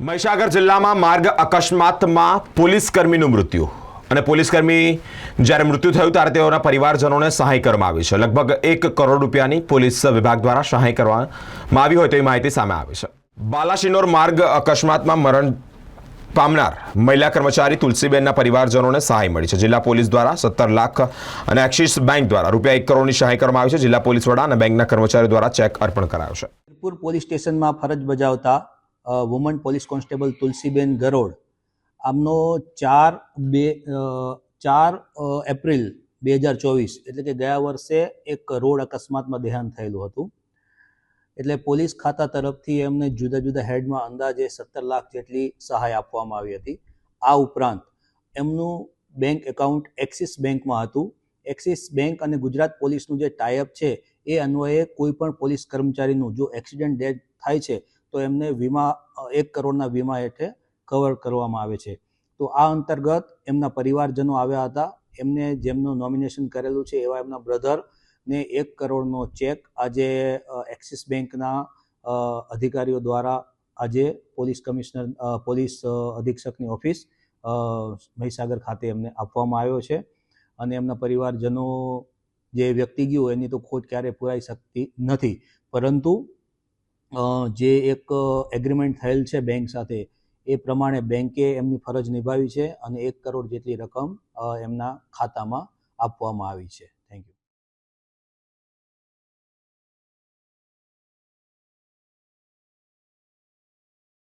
મહીસાગર જિલ્લામાં માર્ગ અકસ્માતમાં પોલીસ કર્મીનું મૃત્યુ. અને પોલીસ કર્મી જ્યારે મૃત્યુ થયું ત્યારે તેઓના પરિવારજનોને સહાય કરવામાં આવી છે. લગભગ એક કરોડ રૂપિયાની પોલીસ વિભાગ દ્વારા સહાય કરવામાં આવી હોય તેવી માહિતી સામે આવી છે. બાલાશિનોર માર્ગ અકસ્માતમાં મરણ પામનાર મહિલા કર્મચારી તુલસીબેનના પરિવારજનોને સહાય મળી છે. જિલ્લા પોલીસ દ્વારા સત્તર લાખ અને એક્સિસ બેંક દ્વારા રૂપિયા એક કરોડની સહાય કરવામાં આવી છે. જિલ્લા પોલીસ વડા અને બેંકના કર્મચારીઓ દ્વારા ચેક અર્પણ કરાયો છે. પોલીસ સ્ટેશનમાં ફરજ બજાવતા woman police constable Tulsiben Garod આમનો ચાર બે ચાર એપ્રિલ બે હજાર ચોવીસ, એટલે કે ગયા વર્ષે એક રોડ અકસ્માતમાં દેહાંત થયેલું હતું. એટલે પોલીસ ખાતા તરફથી એમને જુદા જુદા હેડમાં અંદાજે સત્તર લાખ જેટલી સહાય આપવામાં આવી હતી. આ ઉપરાંત એમનું બેંક એકાઉન્ટ એક્સિસ બેંકમાં હતું. એક્સિસ બેંક અને ગુજરાત પોલીસનું જે ટાઈઅપ છે, એ અન્વયે કોઈ પણ પોલીસ કર્મચારીનું, જો એક્સિડન્ટ ડેથ થાય છે તો એમને વીમા, એક કરોડના વીમા હેઠળ કવર કરવામાં આવે છે. તો આ અંતર્ગત એમના પરિવારજનો આવ્યા હતા. એમને જેમનું નોમિનેશન કરેલું છે, એવા એમના બ્રધર ને એક કરોડનો ચેક આજે એક્સિસ બેંકના અધિકારીઓ દ્વારા આજે પોલીસ કમિશનર પોલીસ અધિક્ષકની ઓફિસ મહીસાગર ખાતે એમને આપવામાં આવ્યો છે. અને એમના પરિવારજનો જે વ્યક્તિ ગયું, એની તો ખોટ ક્યારેય પુરાઈ શકતી નથી. પરંતુ જે એક એગ્રીમેન્ટ થયેલ છે બેંક સાથે, એ પ્રમાણે બેંકે એમની ફરજ નિભાવી છે અને એક કરોડ જેટલી રકમ એમના ખાતામાં આપવામાં આવી છે.